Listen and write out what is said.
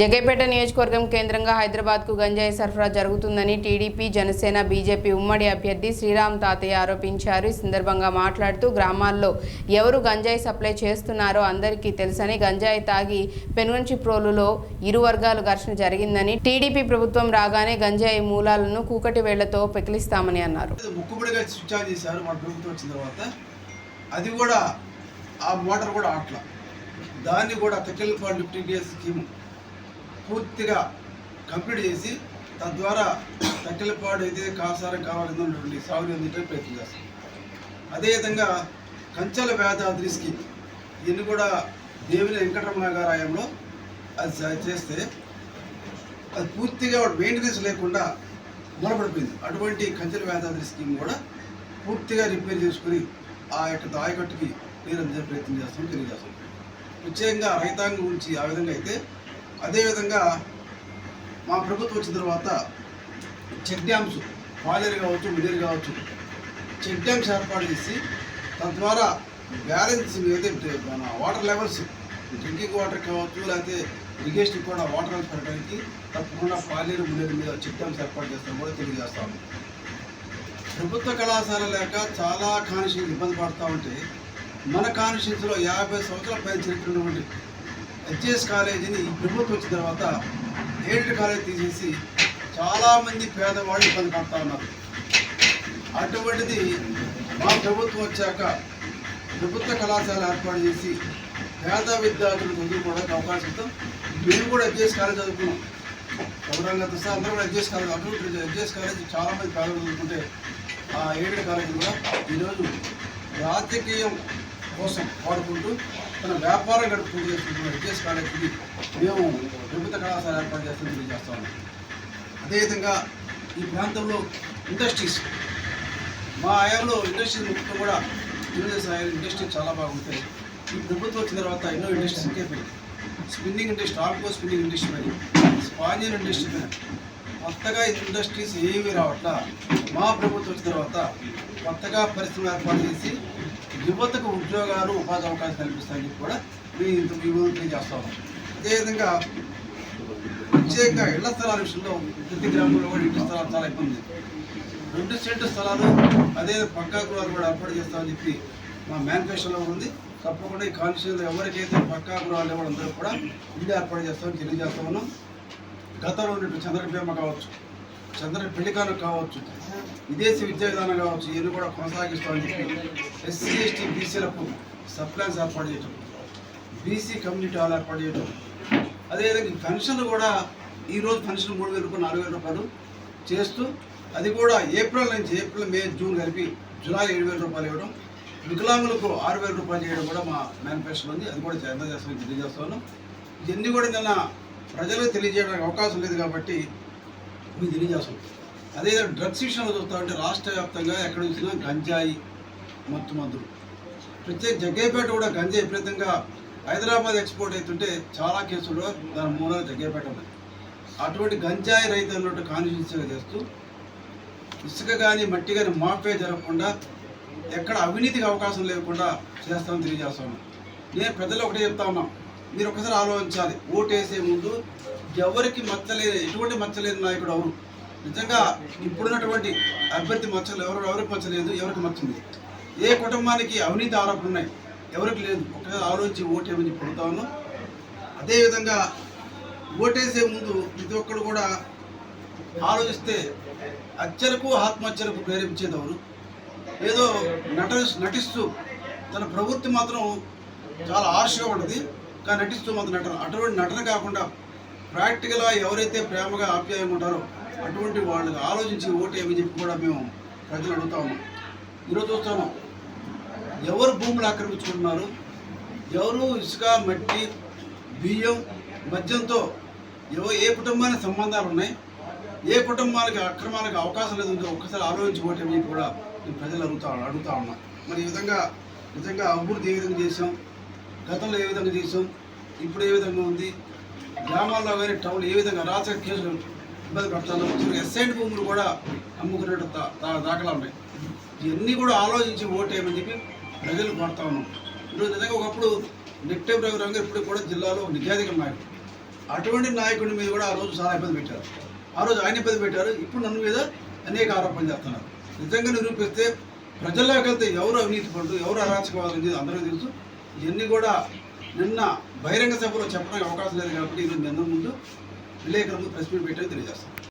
జగైపేట నియోజకవర్గం కేంద్రంగా హైదరాబాద్కు గంజాయి సరఫరా జరుగుతుందని టీడీపీ జనసేన బీజేపీ ఉమ్మడి అభ్యర్థి శ్రీరామ్ తాతయ్య ఆరోపించారు. ఈ సందర్భంగా మాట్లాడుతూ గ్రామాల్లో ఎవరు గంజాయి సప్లై చేస్తున్నారో అందరికీ తెలుసని గంజాయి తాగి పెనుగంచి ప్రోలులో ఇరు వర్గాలు ఘర్షణ జరిగిందని టీడీపీ ప్రభుత్వం రాగానే గంజాయి మూలాలను కూకటి వేళ్ళతో పెకిలిస్తామని అన్నారు. అది కూడా ఆ మోటార్ కూడా దాన్ని కూడా తెక్కెళ్ళపాడు లిఫ్టింగ్ స్కీమ్ పూర్తిగా కంప్లీట్ చేసి తద్వారా తట్టెలపాడు అయితే కాసారం కావాలని ఉన్నటువంటి సాగు అందించడానికి ప్రయత్నం చేస్తాం. అదేవిధంగా కంచెల వేదాద్రి స్కీమ్ దీన్ని కూడా దేవుని వెంకటరమణ గారి ఆయంలో అది చేస్తే అది పూర్తిగా మెయింటెనెన్స్ లేకుండా మూలపడిపోయింది అటువంటి కంచెల వేదాద్రి స్కీమ్ కూడా పూర్తిగా రిపేర్ చేసుకుని ఆ యొక్క దాయకట్టుకి నీరు అందించే ప్రయత్నం చేస్తాం తెలియజేస్తాం. ప్రత్యేకంగా రైతాంగం గురించి ఆ విధంగా అయితే అదేవిధంగా మా ప్రభుత్వం వచ్చిన తర్వాత చెక్ డ్యామ్స్ పాలేరు కావచ్చు మిడిల్ కావచ్చు చెక్ డ్యామ్స్ ఏర్పాటు చేసి తద్వారా బ్యాలెన్స్ ఏదైతే మన వాటర్ లెవెల్స్ డ్రింకింగ్ వాటర్ కావచ్చు లేకపోతే ఇరిగేషన్ కూడా వాటర్ లెవెల్స్ పెట్టడానికి తప్పకుండా పాలేరు మిడిల్ మీద చెక్ డ్యామ్స్ ఏర్పాటు చేస్తాం కూడా తెలియజేస్తాము. ప్రభుత్వ కళాశాల లేక చాలా కాన్షియస్ ఇబ్బంది పడుతూ ఉంటే మన కాన్షియన్స్లో యాభై సంవత్సరాల పైన చరిత్ర ఉన్నటువంటి హెచ్ఎస్ కాలేజీని ప్రభుత్వం వచ్చిన తర్వాత ఎయిడెడ్ కాలేజ్ తీసేసి చాలామంది పేదవాళ్ళు ఇబ్బంది పడతా ఉన్నారు. అటువంటిది మా ప్రభుత్వం వచ్చాక ప్రభుత్వ కళాశాల ఏర్పాటు చేసి పేద విద్యార్థులు చదువుకోవడానికి అవకాశం ఇస్తాం. మేము కూడా హెచ్ఎస్ కాలేజ్ చదువుకున్నాం. గౌరవంగా సహా అందరూ కూడా హెచ్ఎస్ కాలేజ్ అటువంటి హెచ్ఎస్ కాలేజ్ చాలామంది పేదలు చదువుకుంటే ఆ ఎయిడెడ్ కాలేజీ కూడా ఈరోజు రాజకీయం కోసం వాడుకుంటూ తన వ్యాపారం గడుపుకుంటూ చేస్తున్న విజయస్ కాలేజీకి మేము ప్రభుత్వ కళాశాల ఏర్పాటు చేస్తామని తెలియజేస్తా ఉన్నాం. అదేవిధంగా ఈ ప్రాంతంలో ఇండస్ట్రీస్ మా ఆయాలో ఇండస్ట్రీస్ ముఖ్యం కూడా తెలుగుదేశం ఆయం ఇండస్ట్రీ చాలా బాగుంటాయి ఈ ప్రభుత్వం వచ్చిన తర్వాత ఎన్నో ఇండస్ట్రీస్ ఇంకే పోయింది స్పిన్నింగ్ ఇండస్ట్రీ ఆల్కో స్పిన్నింగ్ ఇండస్ట్రీ పోయి స్పాంజిన్ ఇండస్ట్రీ పోయి కొత్తగా ఇండస్ట్రీస్ ఏవి రావట్లా మా ప్రభుత్వం వచ్చిన తర్వాత కొత్తగా పరిశ్రమ ఏర్పాటు చేసి యువతకు ఉద్యోగాలు ఉపాధి అవకాశాలు కల్పిస్తాయని కూడా మేము ఇంత మీ ముందు చేస్తాము అదేవిధంగా ప్రత్యేకంగా ఇళ్ళ స్థలాల విషయంలో ప్రతి గ్రామంలో కూడా ఇంటి స్థలాలు చాలా ఇబ్బంది. రెండు సెంటు స్థలాలు అదే పక్కా గృహాలు కూడా ఏర్పాటు చేస్తామని చెప్పి మా మేనిఫెస్టోలో ఉంది. తప్పకుండా ఈ కాన్స్టిట్యూన్లో ఎవరికైతే పక్కా గృహాలు ఇవ్వడం అందరూ కూడా ఇల్లు ఏర్పాటు చేస్తామని తెలియజేస్తా ఉన్నాం. గతంలో ఉన్నట్టు చంద్రబీమ కావచ్చు. చంద్ర పెళ్ళికారు కావచ్చు. విదేశీ విద్యా విధానం కావచ్చు ఇవన్నీ కూడా కొనసాగిస్తామని చెప్పి ఎస్సీ ఎస్టీ బీసీలకు సప్లైన్స్ ఏర్పాటు చేయటం. బీసీ కమ్యూనిటీ హాల్ ఏర్పాటు చేయటం. అదేవిధంగా ఈ పెన్షన్లు కూడా ఈరోజు పెన్షన్ మూడు వేల రూపాయలు నాలుగు వేల రూపాయలు చేస్తూ అది కూడా ఏప్రిల్ నుంచి ఏప్రిల్ మే జూన్ కలిపి జులై ఏడు వేల రూపాయలు ఇవ్వడం. వికలాంగులకు ఆరు వేల రూపాయలు చేయడం కూడా మా మేనిఫెస్టో ఉంది. అది కూడా చేద్దాం చేస్తామని తెలియజేస్తాను ఇవన్నీ కూడా నిన్న ప్రజలకు తెలియజేయడానికి అవకాశం లేదు కాబట్టి మీకు తెలియజేస్తాం అదే డ్రగ్స్ విషయంలో చూస్తా అంటే రాష్ట్ర వ్యాప్తంగా ఎక్కడ చూసినా గంజాయి మత్తు మందులు. ప్రత్యేక జగ్గేపేట కూడా గంజాయి విపరీతంగా హైదరాబాద్ ఎక్స్పోర్ట్ అవుతుంటే చాలా కేసుల్లో దాని మూలంగా జగ్గేపేట ఉంది. అటువంటి గంజాయి రైతు అన్నట్టు కాన్స్టిట్యూన్సీగా చేస్తూ ఇసుక కానీ మట్టి కానీ మాఫే జరగకుండా ఎక్కడ అవినీతికి అవకాశం లేకుండా చేస్తామని తెలియజేస్తాను నేను ప్రజలు ఒకటే చెప్తా ఉన్నాం. మీరు ఒకసారి ఆలోచించాలి. ఓటు వేసే ముందు ఎవరికి మచ్చలేదు ఎటువంటి మచ్చలేదు నాయకుడు ఎవరు నిజంగా ఇప్పుడున్నటువంటి అభ్యర్థి మచ్చలు ఎవరు ఎవరికి మచ్చలేదు ఎవరికి మచ్చింది ఏ కుటుంబానికి అవినీతి ఆరోపణలు ఉన్నాయి? ఎవరికి లేదు. ఒకసారి ఆలోచించి ఓటు ఏమని చెప్తా అదేవిధంగా ఓటేసే ముందు ప్రతి ఒక్కరు కూడా ఆలోచిస్తే హత్యలకు ఆత్మహత్యలకు ప్రేరేపించేది అవును ఏదో నట నటిస్తూ తన ప్రవృత్తి మాత్రం చాలా ఆశగా ఉంటుంది. గా నటిస్తూ మంది నటన అటువంటి నటన కాకుండా ప్రాక్టికల్గా ఎవరైతే ప్రేమగా ఆప్యాయం ఉంటారో అటువంటి వాళ్ళకి ఆలోచించి ఓటు ఏమని చెప్పి కూడా మేము ప్రజలు అడుగుతా ఉన్నాం. ఈరోజు చూస్తున్నాం ఎవరు భూములు ఆక్రమించుకుంటున్నారు? ఎవరు ఇసుక మట్టి బియ్యం మద్యంతో ఎవ ఏ కుటుంబానికి సంబంధాలు ఉన్నాయి? ఏ కుటుంబానికి అక్రమాలకు అవకాశం లేదు ఉందో ఒక్కసారి ఆలోచించి ఓటేమని కూడా నేను ప్రజలు అడుగుతా అడుగుతా ఉన్నాం. మరి ఈ విధంగా నిజంగా అభివృద్ధి ఏ విధంగా చేసాం గతంలో ఏ విధంగా చేసాం ఇప్పుడు ఏ విధంగా ఉంది గ్రామాల్లో కానీ టౌన్ ఏ విధంగా రాచక కేసులు ఇబ్బంది పడతాను ఎస్ఐడ్ భూములు కూడా అమ్ముకునేట్టు దా- దాఖలు దాఖలా ఉన్నాయి. ఇవన్నీ కూడా ఆలోచించి ఓటేయమని చెప్పి ప్రజలు కోరుతా ఉన్నాం. ఈరోజు నిజంగా ఒకప్పుడు నెట్టెం రవి రంగు ఇప్పుడు కూడా జిల్లాలో నిజాధిక నాయకుడు. అటువంటి నాయకుడి మీద కూడా ఆ రోజు చాలా ఇబ్బంది పెట్టారు. ఆ రోజు ఆయన ఇబ్బంది పెట్టారు ఇప్పుడు నన్ను మీద అనేక ఆరోపణలు చేస్తున్నారు. నిజంగా నిరూపిస్తే ప్రజల్లోకి వెళ్తే ఎవరు అవినీతి పడు ఎవరు అరాచకవాదం అందరికీ తెలుసు. ఇవన్నీ కూడా నిన్న బహిరంగ సభలో చెప్పడానికి అవకాశం లేదు కాబట్టి ఈరోజు నిన్న ముందు విలేకరులు ప్రెస్ మీట్ పెట్టే తెలియజేస్తాను